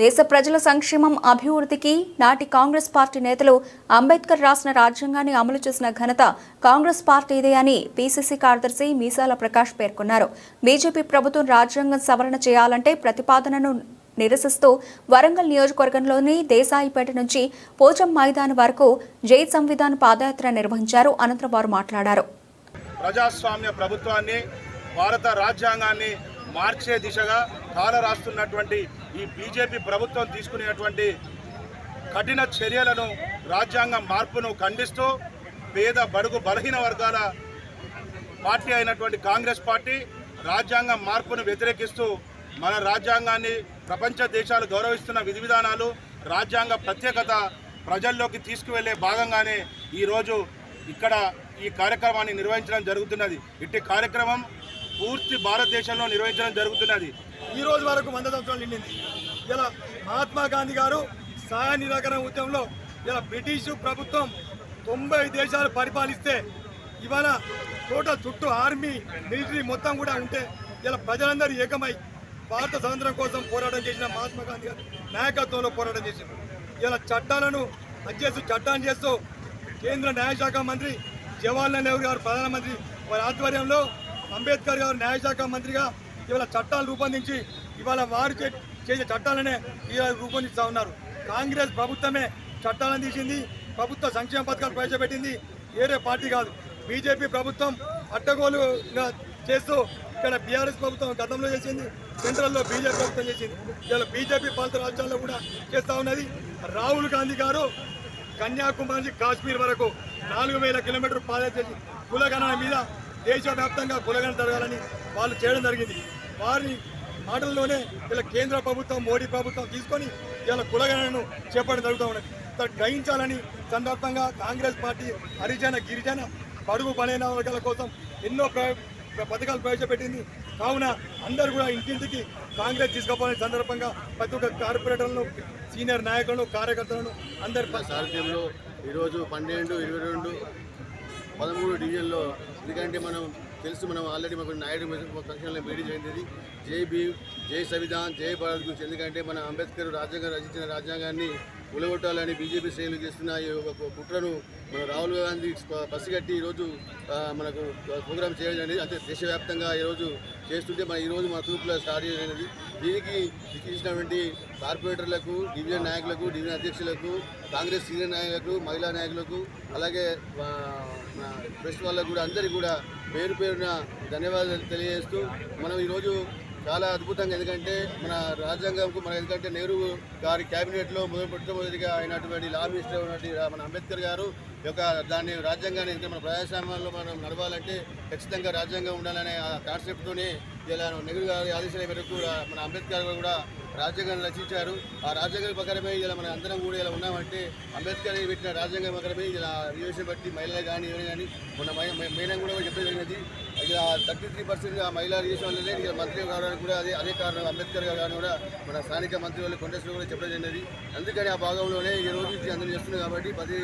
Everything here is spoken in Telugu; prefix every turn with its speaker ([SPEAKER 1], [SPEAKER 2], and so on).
[SPEAKER 1] దేశ ప్రజల సంక్షేమం అభివృద్ధికి నాటి కాంగ్రెస్ పార్టీ నేతలు అంబేద్కర్ రాసిన రాజ్యాంగాన్ని అమలు చేసిన ఘనత కాంగ్రెస్ పార్టీదే అని పీసీసీ కార్యదర్శి మీసాల ప్రకాష్ పేర్కొన్నారు. బీజేపీ ప్రభుత్వం రాజ్యాంగం సవరణ చేయాలంటే ప్రతిపాదనను నిరసిస్తూ వరంగల్ నియోజకవర్గంలోని దేశాయిపేట నుంచి పోచం మైదాన్ వరకు జై సంవిధాన్ పాదయాత్ర నిర్వహించారు. అనంతరం వారు మాట్లాడారు.
[SPEAKER 2] ప్రజాస్వామ్య ప్రభుత్వాన్ని భారత రాజ్యాంగాన్ని మార్చే దిశగా కాల రాస్తున్నటువంటి ఈ బీజేపీ ప్రభుత్వం తీసుకునేటువంటి కఠిన చర్యలను రాజ్యాంగ మార్పును ఖండిస్తూ పేద బడుగు బలహీన వర్గాల పార్టీ అయినటువంటి కాంగ్రెస్ పార్టీ రాజ్యాంగ మార్పును వ్యతిరేకిస్తూ మన రాజ్యాంగాన్ని ప్రపంచ దేశాలు గౌరవిస్తున్న విధి విధానాలు రాజ్యాంగ ప్రత్యేకత ప్రజల్లోకి తీసుకువెళ్ళే భాగంగానే ఈరోజు ఇక్కడ ఈ కార్యక్రమాన్ని నిర్వహించడం జరుగుతున్నది. ఇట్టి కార్యక్రమం పూర్తి భారతదేశంలో నిర్వహించడం జరుగుతున్నది.
[SPEAKER 3] ఈ రోజు వరకు వంద సంవత్సరాలు నిండింది. ఇలా మహాత్మా గాంధీ గారు సహాయ నిరాకరణ ఉద్యమంలో ఇలా బ్రిటిష్ ప్రభుత్వం తొంభై దేశాలు పరిపాలిస్తే ఇవాళ టోటల్ చుట్టూ ఆర్మీ మిలిటరీ మొత్తం కూడా ఉంటే ఇలా ప్రజలందరూ ఏకమై భారత స్వాతంత్రం కోసం పోరాటం చేసిన మహాత్మా గాంధీ గారు నాయకత్వంలో పోరాటం చేశారు. ఇలా చట్టాలను అధ్యక్షు చట్టాన్ని చేస్తూ కేంద్ర న్యాయశాఖ మంత్రి జవహర్లాల్ నెహ్రూ గారు ప్రధానమంత్రి వారి ఆధ్వర్యంలో అంబేద్కర్ గారు న్యాయశాఖ మంత్రిగా ఇవాళ చట్టాలు రూపొందించి ఇవాళ వారు చేసే చట్టాలనే ఇవాళ రూపొందిస్తూ ఉన్నారు. కాంగ్రెస్ ప్రభుత్వమే చట్టాలను తీసింది ప్రభుత్వ సంక్షేమ పథకాలు ప్రవేశపెట్టింది వేరే పార్టీ కాదు. బీజేపీ ప్రభుత్వం అడ్డగోలుగా చేస్తూ ఇక్కడ బీఆర్ఎస్ ప్రభుత్వం గతంలో చేసింది సెంట్రల్లో బీజేపీ ప్రభుత్వం చేసింది. ఇలా బీజేపీ పాలిత రాజ్యాల్లో కూడా చేస్తూ ఉన్నది. రాహుల్ గాంధీ గారు కన్యాకుమారి నుంచి కాశ్మీర్ వరకు నాలుగు వేల కిలోమీటర్ పాదయాత్ర చేసి కులగణన మీద దేశవ్యాప్తంగా కులగణన జరగాలని వాళ్ళు చేయడం జరిగింది. వారి మాటల్లోనే ఇలా కేంద్ర ప్రభుత్వం మోడీ ప్రభుత్వం తీసుకొని ఇలా కులగణను చేపట్టడం జరుగుతూ ఉన్నది. గ్రహించాలని సందర్భంగా కాంగ్రెస్ పార్టీ హరిజన గిరిజన పడుగు బలైన వర్గాల కోసం ఎన్నో ప్ర- పథకాలు ప్రవేశపెట్టింది. కావున అందరూ కూడా ఇంటింటికి కాంగ్రెస్ తీసుకుపోయిన సందర్భంగా ప్రతి ఒక్క కార్పొరేటర్లను సీనియర్ నాయకులను కార్యకర్తలను అందరి
[SPEAKER 4] సారథ్యంలో ఈరోజు పన్నెండు ఇరవై రెండు పదమూడు డివిజన్లో ఎందుకంటే మనం తెలుసు మనం ఆల్రెడీ మాకు నాయుడు ఫంక్షన్లో మీటింగ్ జరిగింది. జై భీమ్ జై సంవిధాన్ జై భారత్ గురించి. ఎందుకంటే మన అంబేద్కర్ రాజ్యాంగం రచించిన రాజ్యాంగాన్ని ఉలగొట్టాలని బీజేపీ శ్రేణులు చేస్తున్న ఈ ఒక కుట్రను మన రాహుల్ గాంధీ పసిగట్టి ఈరోజు మనకు ప్రోగ్రామ్ చేయడం అనేది అంటే దేశవ్యాప్తంగా ఈరోజు చేస్తుంటే మన ఈరోజు మన తూర్పులో స్టార్ట్ చేయడం దీనికి ఇచ్చినటువంటి కార్పొరేటర్లకు డివిజన్ నాయకులకు డివిజన్ అధ్యక్షులకు కాంగ్రెస్ సీనియర్ నాయకులకు మహిళా నాయకులకు అలాగే ప్రెస్ వాళ్ళకు కూడా అందరికీ కూడా పేరు పేరున ధన్యవాదాలు తెలియజేస్తూ మనం ఈరోజు చాలా అద్భుతంగా ఎందుకంటే మన రాజ్యాంగంకు మన ఎందుకంటే నెహ్రూ గారి క్యాబినెట్లో మొదటి మొట్టమొదటిగా అయినటువంటి లా మినిస్టర్ ఉన్నటువంటి మన అంబేద్కర్ గారు యొక్క దాన్ని రాజ్యాంగాన్ని ఎందుకంటే మన ప్రజాస్వామ్యంలో మనం నడవాలంటే ఖచ్చితంగా రాజ్యాంగం ఉండాలనే ఆ కాన్సెప్ట్తోనే ఇలా నెహ్రూ గారి ఆదేశాల మేరకు మన అంబేద్కర్ గారు కూడా రాజ్యాంగాన్ని రచించారు. ఆ రాజ్యాంగం ప్రకారమే ఇలా మన అందరం కూడా ఇలా ఉన్నామంటే అంబేద్కర్ పెట్టిన రాజ్యాంగం ప్రకారమే ఇలా రిజర్వేషన్ బట్టి మహిళలు కానీ ఎవరు కానీ మొన్న మైనం కూడా చెప్పడం జరిగినది థర్టీ త్రీ పర్సెంట్ మహిళా రిజర్వేషన్ వల్లనే ఇలా మంత్రి కావడానికి కూడా అదే అదే కారణం అంబేద్కర్ గారు కానీ కూడా మన స్థానిక మంత్రి వాళ్ళు కొండశ్రీ కూడా చెప్పడం జరిగినది అందుకని ఆ భాగంలోనే ఈ రోజు అందరూ చేస్తున్నారు కాబట్టి ప్రతి